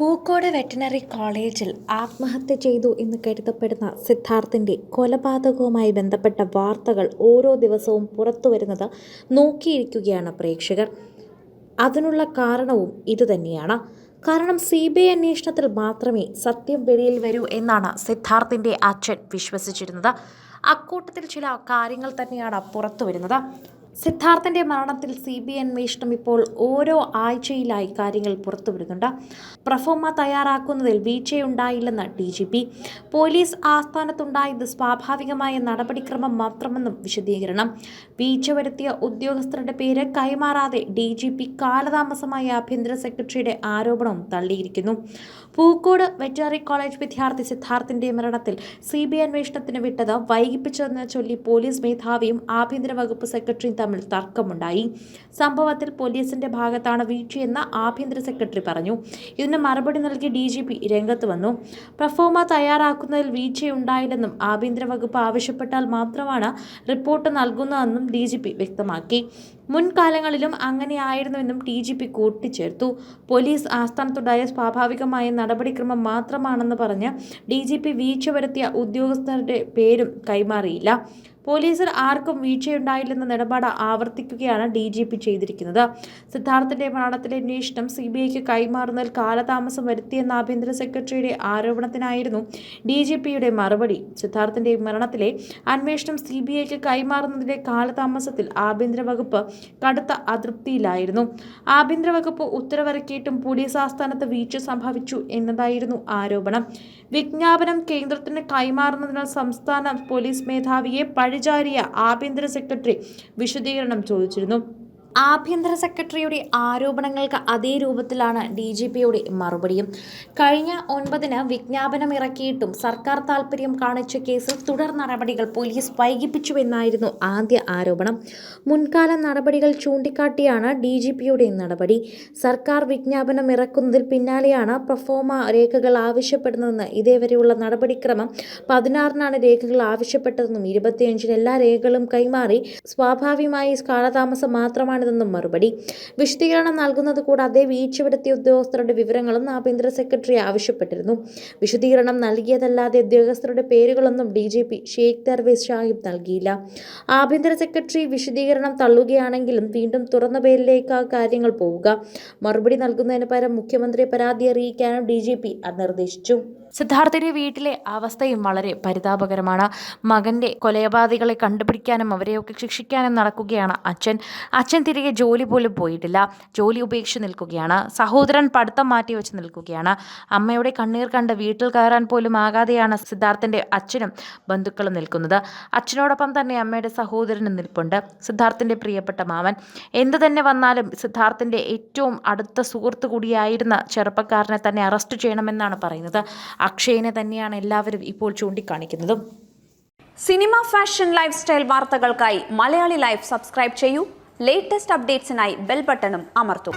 Pookode veterinary കോളേജിൽ ആത്മഹത്യ ചെയ്തു എന്ന് കരുതപ്പെടുന്ന സിദ്ധാർത്ഥിന്റെ കൊലപാതകവുമായി ബന്ധപ്പെട്ട വാർത്തകൾ ഓരോ ദിവസവും പുറത്തു വരുന്നത് നോക്കിയിരിക്കുകയാണ് പ്രേക്ഷകർ. അതിനുള്ള കാരണവും ഇതുതന്നെയാണ് കാരണം സി ബി ഐ അന്വേഷണത്തിൽ മാത്രമേ സത്യം വെളിയിൽ വരൂ എന്നാണ് സിദ്ധാർത്ഥിന്റെ അച്ഛൻ വിശ്വസിച്ചിരുന്നത്. അക്കൂട്ടത്തിൽ ചില കാര്യങ്ങൾ തന്നെയാണ് പുറത്തു വരുന്നത്. സിദ്ധാർത്ഥിന്റെ മരണത്തിൽ സി ബി അന്വേഷണം ഇപ്പോൾ ഓരോ ആഴ്ചയിലായി കാര്യങ്ങൾ പുറത്തു വരുന്നുണ്ട്. പ്രഫോമ തയ്യാറാക്കുന്നതിൽ വീഴ്ചയുണ്ടായില്ലെന്ന് ഡി ജി പി. പോലീസ് ആസ്ഥാനത്തുണ്ടായത് സ്വാഭാവികമായ നടപടിക്രമം മാത്രമെന്നും വിശദീകരണം. വീഴ്ച വരുത്തിയ ഉദ്യോഗസ്ഥരുടെ പേര് കൈമാറാതെ ഡി ജി പി കാലതാമസമായ ആഭ്യന്തര സെക്രട്ടറിയുടെ ആരോപണവും തള്ളിയിരിക്കുന്നു. പൂക്കോട് വെറ്ററിനറി കോളേജ് വിദ്യാർത്ഥി സിദ്ധാർത്ഥിന്റെ മരണത്തിൽ സി ബി അന്വേഷണത്തിന് വിട്ടത് വൈകിപ്പിച്ചതെന്ന് ചൊല്ലി പോലീസ് മേധാവിയും ആഭ്യന്തര വകുപ്പ് സെക്രട്ടറിയും തമ്മിൽ തർക്കമുണ്ടായി. സംഭവത്തിൽ പോലീസിന്റെ ഭാഗത്താണ് വീഴ്ചയെന്ന് ആഭ്യന്തര സെക്രട്ടറി പറഞ്ഞു. ഇതിന് മറുപടി നൽകി ഡി ജി പി രംഗത്ത് വന്നു. പ്രഫോമ തയ്യാറാക്കുന്നതിൽ വീഴ്ചയുണ്ടായില്ലെന്നും ആഭ്യന്തര വകുപ്പ് ആവശ്യപ്പെട്ടാൽ മാത്രമാണ് റിപ്പോർട്ട് നൽകുന്നതെന്നും ഡി ജി പി വ്യക്തമാക്കി. മുൻകാലങ്ങളിലും അങ്ങനെയായിരുന്നുവെന്നും ഡി ജി പി കൂട്ടിച്ചേർത്തു. പോലീസ് ആസ്ഥാനത്തുണ്ടായ സ്വാഭാവികമായ നടപടിക്രമം മാത്രമാണെന്ന് പറഞ്ഞ് ഡി ജി പി വീഴ്ച വരുത്തിയ ഉദ്യോഗസ്ഥരുടെ പേരും കൈമാറിയില്ല. പോലീസിൽ ആർക്കും വീഴ്ചയുണ്ടായില്ലെന്ന നിലപാട് ആവർത്തിക്കുകയാണ് ഡി ജി പി ചെയ്തിരിക്കുന്നത്. സിദ്ധാർത്ഥിന്റെ മരണത്തിലെ അന്വേഷണം സി ബി ഐക്ക് കൈമാറുന്നതിൽ കാലതാമസം വരുത്തിയെന്ന ആഭ്യന്തര സെക്രട്ടറിയുടെ ആരോപണത്തിനായിരുന്നു ഡി ജി പിയുടെ മറുപടി. സിദ്ധാർത്ഥിന്റെ മരണത്തിലെ അന്വേഷണം സി ബി ഐക്ക് കൈമാറുന്നതിലെ കാലതാമസത്തിൽ ആഭ്യന്തര വകുപ്പ് കടുത്ത അതൃപ്തിയിലായിരുന്നു. ആഭ്യന്തര വകുപ്പ് ഉത്തരവിറക്കിയിട്ടും പോലീസ് ആസ്ഥാനത്ത് വീഴ്ച സംഭവിച്ചു എന്നതായിരുന്നു ആരോപണം. വിജ്ഞാപനം കേന്ദ്രത്തിന് കൈമാറുന്നതിനാൽ സംസ്ഥാന പോലീസ് മേധാവിയെ പഴിചാരിയ ആഭ്യന്തര സെക്രട്ടറി വിശദീകരണം ചോദിച്ചിരുന്നു. ആഭ്യന്തര സെക്രട്ടറിയുടെ ആരോപണങ്ങൾക്ക് അതേ രൂപത്തിലാണ് ഡി ജി പിയുടെ മറുപടിയും. കഴിഞ്ഞ ഒൻപതിന് വിജ്ഞാപനം ഇറക്കിയിട്ടും സർക്കാർ താൽപ്പര്യം കാണിച്ച കേസിൽ തുടർ നടപടികൾ പോലീസ് വൈകിപ്പിച്ചുവെന്നായിരുന്നു ആദ്യ ആരോപണം. മുൻകാല നടപടികൾ ചൂണ്ടിക്കാട്ടിയാണ് ഡി ജി പിയുടെ നടപടി. സർക്കാർ വിജ്ഞാപനം ഇറക്കുന്നതിൽ പിന്നാലെയാണ് പ്രൊഫോമ രേഖകൾ ആവശ്യപ്പെടുന്നതെന്ന് ഇതേവരെയുള്ള നടപടിക്രമം പതിനാറിനാണ് രേഖകൾ ആവശ്യപ്പെട്ടതെന്നും ഇരുപത്തിയഞ്ചിന് എല്ലാ രേഖകളും കൈമാറി സ്വാഭാവികമായി കാലതാമസം മാത്രമാണ് ആണിതെന്നും മറുപടി. വിശദീകരണം നൽകുന്നത് കൂടാതെ വീഴ്ച വരുത്തിയ ഉദ്യോഗസ്ഥരുടെ വിവരങ്ങളും ആഭ്യന്തര സെക്രട്ടറി ആവശ്യപ്പെട്ടിരുന്നു. വിശദീകരണം നൽകിയതല്ലാതെ ഉദ്യോഗസ്ഥരുടെ പേരുകളൊന്നും D G P Sheikh Darvesh Sahib നൽകിയില്ല. ആഭ്യന്തര സെക്രട്ടറി വിശദീകരണം തള്ളുകയാണെങ്കിലും വീണ്ടും തുറന്ന പേരിലേക്ക് കാര്യങ്ങൾ പോവുക. മറുപടി നൽകുന്നതിന് പകരം മുഖ്യമന്ത്രിയെ പരാതി അറിയിക്കാനും ഡി ജി പി നിർദ്ദേശിച്ചു. സിദ്ധാർത്ഥിന്റെ വീട്ടിലെ അവസ്ഥയും വളരെ പരിതാപകരമാണ്. മകന്റെ കൊലപാതകളെ കണ്ടുപിടിക്കാനും അവരെയൊക്കെ ശിക്ഷിക്കാനും നടക്കുകയാണ് അച്ഛൻ. അച്ഛൻ തിരികെ ജോലി പോലും പോയിട്ടില്ല. ജോലി ഉപേക്ഷിച്ച് നിൽക്കുകയാണ്. സഹോദരൻ പഠിത്തം മാറ്റി വെച്ച് നിൽക്കുകയാണ്. അമ്മയുടെ കണ്ണീർ കണ്ട് വീട്ടിൽ കയറാൻ പോലും ആകാതെയാണ് സിദ്ധാർത്ഥിന്റെ അച്ഛനും ബന്ധുക്കളും നിൽക്കുന്നത്. അച്ഛനോടൊപ്പം തന്നെ അമ്മയുടെ സഹോദരനും നിൽപ്പുണ്ട്. സിദ്ധാർത്ഥിന്റെ പ്രിയപ്പെട്ട മാമൻ. എന്തു തന്നെ വന്നാലും സിദ്ധാർത്ഥിന്റെ ഏറ്റവും അടുത്ത സുഹൃത്തു കൂടിയായിരുന്ന ചെറുപ്പക്കാരനെ തന്നെ അറസ്റ്റ് ചെയ്യണമെന്നാണ് പറയുന്നത്. അക്ഷയനെ തന്നെയാണ് എല്ലാവരും ഇപ്പോൾ ചൂണ്ടിക്കാണിക്കുന്നതും. സിനിമ ഫാഷൻ ലൈഫ് സ്റ്റൈൽ വാർത്തകൾക്കായി മലയാളി ലൈഫ് സബ്സ്ക്രൈബ് ചെയ്യൂ. ലേറ്റസ്റ്റ് അപ്ഡേറ്റ്സിനായി ബെൽ ബട്ടണും അമർത്തും.